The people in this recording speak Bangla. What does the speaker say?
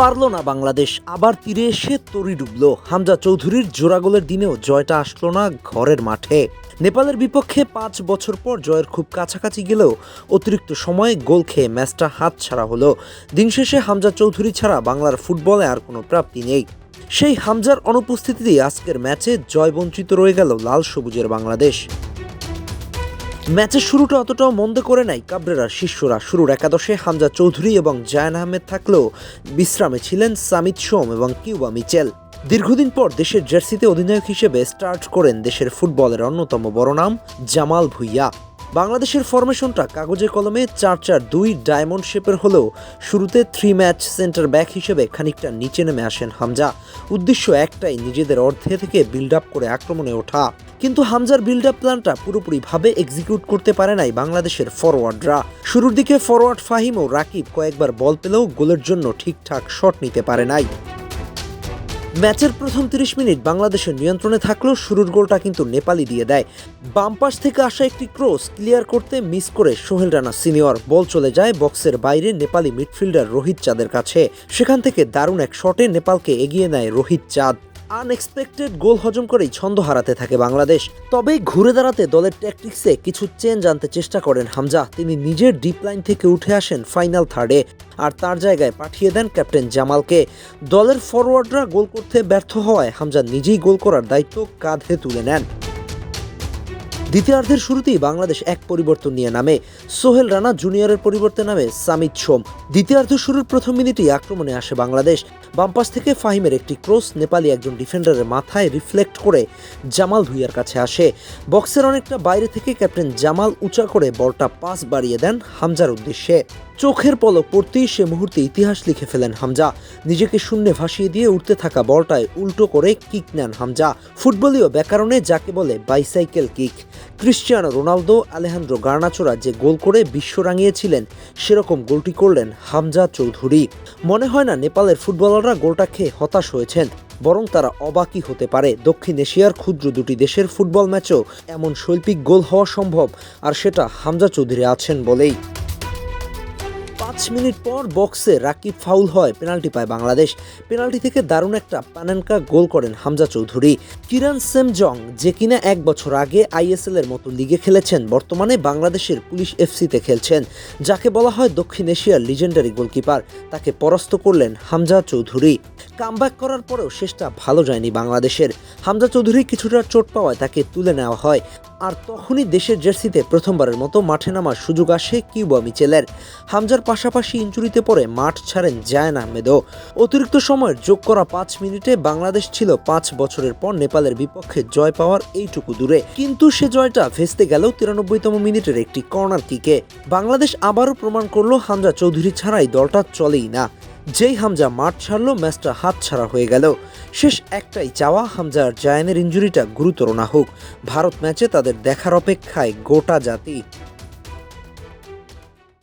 পারল না বাংলাদেশ। আবার তীরে এসে তরি ডুবল। হামজা চৌধুরীর জোড়া গোলের দিনেও জয়টা আসলো না ঘরের মাঠে। নেপালের বিপক্ষে পাঁচ বছর পর জয়ের খুব কাছাকাছি গেলেও অতিরিক্ত সময়ে গোল খেয়ে ম্যাচটা হাত ছাড়া হলো। দিন শেষে হামজা চৌধুরী ছাড়া বাংলার ফুটবলে আর কোনো প্রাপ্তি নেই। সেই হামজার অনুপস্থিতিতেই আজকের ম্যাচে জয়বঞ্চিত রয়ে গেল লাল সবুজের বাংলাদেশ। ম্যাচের শুরুটা অতটাও মন্দ করে নাই কাবরেরার শিষ্যরা শুরুর একাদশে হামজা চৌধুরী এবং জায়ান আহমেদ থাকলেও বিশ্রামে ছিলেন সামিত সোম এবং কিউবা মিচেল। দীর্ঘদিন পর দেশের জার্সিতে অধিনায়ক হিসেবে স্টার্ট করেন দেশের ফুটবলের অন্যতম বড় নাম জামাল ভুইয়া। বাংলাদেশের ফরমেশনটা কাগজে কলমে চার চার দুই ডায়মন্ড শেপের হলেও শুরুতে থ্রি ম্যাচ সেন্টার ব্যাক হিসেবে খানিকটা নিচে নেমে আসেন হামজা। উদ্দেশ্য একটাই, নিজেদের অর্ধে থেকে বিল্ড আপ করে আক্রমণে ওঠা। কিন্তু হামজার বিল্ড আপ প্ল্যানটা পুরোপুরিভাবে এক্সিকিউট করতে পারে নাই বাংলাদেশের ফরওয়ার্ডরা শুরুর দিকে ফরওয়ার্ড ফাহিম ও রাকিব কয়েকবার বল পেলেও গোলের জন্য ঠিকঠাক শট নিতে পারে নাই। ম্যাচের প্রথম 30 মিনিট বাংলাদেশের নিয়ন্ত্রণে থাকলেও শুরুর গোলটা কিন্তু নেপালি দিয়ে দেয়। বাম পাশ থেকে আসা একটি ক্রস ক্লিয়ার করতে মিস করে সোহেল রানা সিনিয়র। বল চলে যায় বক্সের বাইরে নেপালি মিডফিল্ডার রোহিত চাঁদের কাছে। সেখান থেকে দারুণ এক শটে নেপালকে এগিয়ে নেয় রোহিত চাঁদ। আনএক্সপেক্টেড গোল হজম করেই ছন্দ হারাতে থাকে বাংলাদেশ। তবে ঘুরে দাঁড়াতে দলের ট্যাকটিক্সে কিছু চেঞ্জ আনতে চেষ্টা করেন হামজা। তিনি নিজের ডিপ লাইন থেকে উঠে আসেন ফাইনাল থার্ডে আর তার জায়গায় পাঠিয়ে দেন ক্যাপ্টেন জামালকে। দলের ফরওয়ার্ডরা গোল করতে ব্যর্থ হওয়ায় হামজা নিজেই গোল করার দায়িত্ব কাঁধে তুলে নেন। দ্বিতীয়ার্ধের শুরুতেই বাংলাদেশ এক পরিবর্তন নিয়ে নামে। সোহেল রানা জুনিয়রের পরিবর্তে নামে সামিত সোম। দ্বিতীয়ার্ধ শুরুর প্রথম মিনিটেই আক্রমণে আসে বাংলাদেশ। বামপাস থেকে ফাহিমের একটি ক্রস, নেপালি একজন ডিফেন্ডারের মাথায় রিফ্লেক্ট করে জামাল ভুইয়ার কাছে আসে। বক্সের অনেকটা বাইরে থেকে ক্যাপ্টেন জামাল উঁচা করে বলটা পাস বাড়িয়ে দেন হামজার উদ্দেশ্যে। চোখের পলক পড়তেই সে মুহূর্তে ইতিহাস লিখে ফেলেন হামজা। নিজেকে শূন্যে ভাসিয়ে দিয়ে উঠতে থাকা বলটায় উল্টো করে কিক নেন হামজা। ফুটবলীয় ব্যাকরণে যাকে বলে bicycle kick. Cristiano Ronaldo Alejandro গার্নাচোরা যে গোল করে বিশ্ব রাঙিয়েছিলেন, সেরকম গোলটি করলেন হামজা চৌধুরী। মনে হয় না নেপালের ফুটবলাররা গোলটা খেয়ে হতাশ হয়েছেন, বরং তারা অবাকই হতে পারে। দক্ষিণ এশিয়ার ক্ষুদ্র দুটি দেশের ফুটবল ম্যাচও এমন শৈল্পিক গোল হওয়া সম্ভব, আর সেটা হামজা চৌধুরী আছেন বলেই। পাঁচ মিনিট পর বক্সে রাকিব ফাউল হয়, পেনাল্টি পায় বাংলাদেশ। পেনাল্টি থেকে দারুণ একটা পানানকা গোল করেন হামজা চৌধুরী। কিরান সেমজং, যে কিনা এক বছর আগে আইএসএল এর মতো লিগে খেলেছেন, বর্তমানে বাংলাদেশের পুলিশ এফসিতে খেলছেন, যাকে বলা হয় দক্ষিণ এশিয়ার লিজেন্ডারি গোলকিপার। তাকে পরাস্ত করলেন হামজা চৌধুরী। কামব্যাক করার পরেও শেষটা ভালো যায়নি বাংলাদেশের। হামজা চৌধুরী কিছুটা চোট পাওয়ায় তাকে তুলে নেওয়া হয়। আর তখনই দেশের জার্সিতে প্রথমবারের মতো মাঠে নামার সুযোগ আসে কিউবা মিচেলের। হামজার পাশাপাশি ইঞ্জুরিতে পড়ে মাঠ ছাড়েন জায়ান আহমেদও। অতিরিক্ত সময়ের যোগ করা পাঁচ মিনিটে বাংলাদেশ ছিল পাঁচ বছরের পর নেপালের বিপক্ষে জয় পাওয়ার এইটুকু দূরে। কিন্তু সে জয়টা ভেস্তে গেল তিরানব্বইতম মিনিটের একটি কর্নার কিকে। বাংলাদেশ আবারও প্রমাণ করল হামজা চৌধুরী ছাড়াই দলটা চলেই না। যেই হামজা মাঠ ছাড়লো, ম্যাচটা হাত ছাড়া হয়ে গেল। শেষ একটাই চাওয়া, হামজার জায়ানের ইঞ্জুরিটা গুরুতর না হোক। ভারত ম্যাচে তাদের দেখার অপেক্ষায় গোটা জাতি